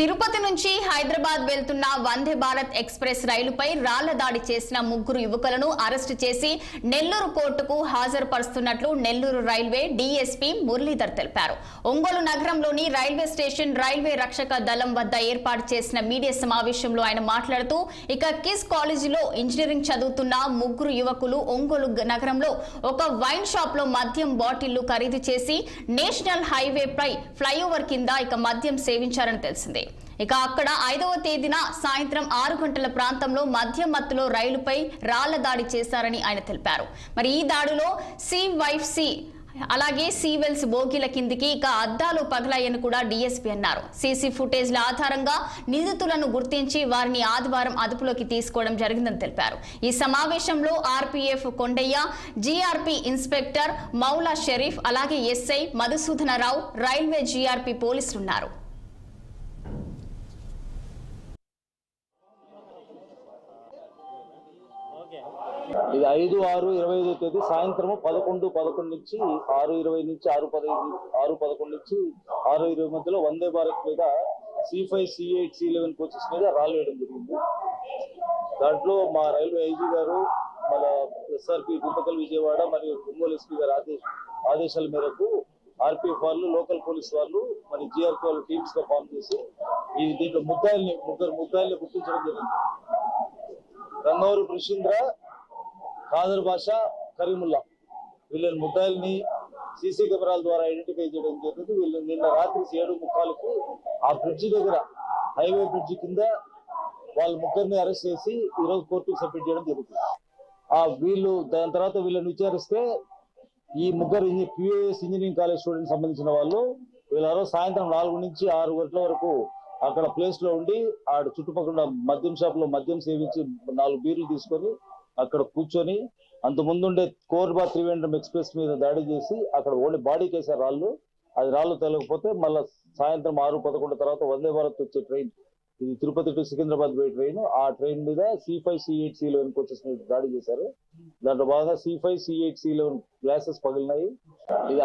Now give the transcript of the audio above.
తిరుపతి నుంచి హైదరాబాద్ వెళ్తున్న వందే భారత్ ఎక్స్ప్రెస్ రైలుపై రాళ్ళ దాడి చేసిన ముగ్గురు యువకులను అరెస్టు చేసి నెల్లూరు కోర్టుకు హాజరుపరుస్తున్నట్లు నెల్లూరు రైల్వే డీఎస్పీ మురళీధర్ తెలిపారు. ఒంగోలు నగరంలోని రైల్వే స్టేషన్ రైల్వే రక్షక దళం వద్ద ఏర్పాటు చేసిన మీడియా సమావేశంలో ఆయన మాట్లాడుతూ ఇక కిస్ కాలేజీలో ఇంజనీరింగ్ చదువుతున్న ముగ్గురు యువకులు ఒంగోలు నగరంలో ఒక వైన్ షాప్లో మద్యం బాటిళ్ళు ఖరీదు చేసి నేషనల్ హైవేపై ఫ్లైఓవర్ కింద ఇక మద్యం సేవించారని తెలిసింది. ఇక అక్కడ ఐదవ తేదీన సాయంత్రం ఆరు గంటల ప్రాంతంలో మధ్య మత్తులో రైలుపై రాళ్ళ దాడి చేశారని ఆయన తెలిపారు. మరి ఈ దాడిలో సి వైఫ్ సి అలాగే సీవెల్స్ బోగీల కిందికి ఇక అద్దాలు పగలాయని కూడా డీఎస్పీ అన్నారు. సీసీ ఫుటేజ్ల ఆధారంగా నిందితులను గుర్తించి వారిని ఆదివారం అదుపులోకి తీసుకోవడం జరిగిందని తెలిపారు. ఈ సమావేశంలో RPF Kondaiah GRP inspector Moula Sharif అలాగే ఎస్ఐ మధుసూదనరావు రైల్వే జీఆర్పీ పోలీసులున్నారు. ఇది ఐదు ఆరు ఇరవై ఐదో తేదీ సాయంత్రం పదకొండు పదకొండు నుంచి ఆరు ఇరవై నుంచి ఆరు పదహైదు ఆరు పదకొండు నుంచి ఆరు ఇరవై మధ్యలో వందే భారత్ మీద C five C eight C eleven coaches మీద రాళ్ళు వేయడం జరిగింది. దాంట్లో మా రైల్వే ఐజీ గారు మన ఎస్ఆర్పి గుంతకల్ విజయవాడ మరియు ఒంగోలు ఎస్పీ గారి ఆదేశ ఆదేశాల మేరకు ఆర్పీఎఫ్ వాళ్ళు లోకల్ పోలీస్ వాళ్ళు మరి జిఆర్పి వాళ్ళు టీమ్స్గా ఫామ్ చేసి ఈ దీంట్లో ముద్దాయిల్ని ముగ్గురు ముద్దాయిల్ని గుర్తించడం జరిగింది. రంగవరు కృషీంద్ర ఖాదర్ బాషా కరీముల్లా. వీళ్ళని ముద్దాయిల్ని సీసీ కెమెరాల ద్వారా ఐడెంటిఫై చేయడం జరిగింది. వీళ్ళు నిన్న రాత్రి ఏడు ముఖాలకు ఆ బ్రిడ్జి దగ్గర హైవే బ్రిడ్జి కింద వాళ్ళ ముగ్గురిని అరెస్ట్ చేసి ఈ రోజు కోర్టుకు సబ్మిట్ చేయడం జరుగుతుంది ఆ వీళ్ళు దాని తర్వాత వీళ్ళని విచారిస్తే ఈ ముగ్గురు క్యూఏఎస్ ఇంజనీరింగ్ కాలేజ్ స్టూడెంట్ సంబంధించిన వాళ్ళు వీళ్ళ రోజు సాయంత్రం నాలుగు నుంచి ఆరు గంటల వరకు అక్కడ ప్లేస్లో ఉండి ఆడ చుట్టుపక్కల మద్యం షాప్లో మద్యం సేవించి నాలుగు బీర్లు తీసుకొని అక్కడ కూర్చొని అంత ముందుండే కోర్బా త్రివేంద్రం ఎక్స్ప్రెస్ మీద దాడి చేసి అక్కడ ఓన్లీ బాడీ కేసారు రాళ్ళు. అది రాళ్ళు తెలకపోతే మళ్ళా సాయంత్రం ఆరు పదకొండు తర్వాత వందే భారత్ వచ్చే ట్రైన్ ఇది తిరుపతి టు సికింద్రాబాద్ పోయే ట్రైన్ ఆ ట్రైన్ మీద C five C eight C eleven coaches మీద దాడి చేశారు. దాంట్లో బాగా C five C eight C eleven glasses పగిలినాయి. ఇది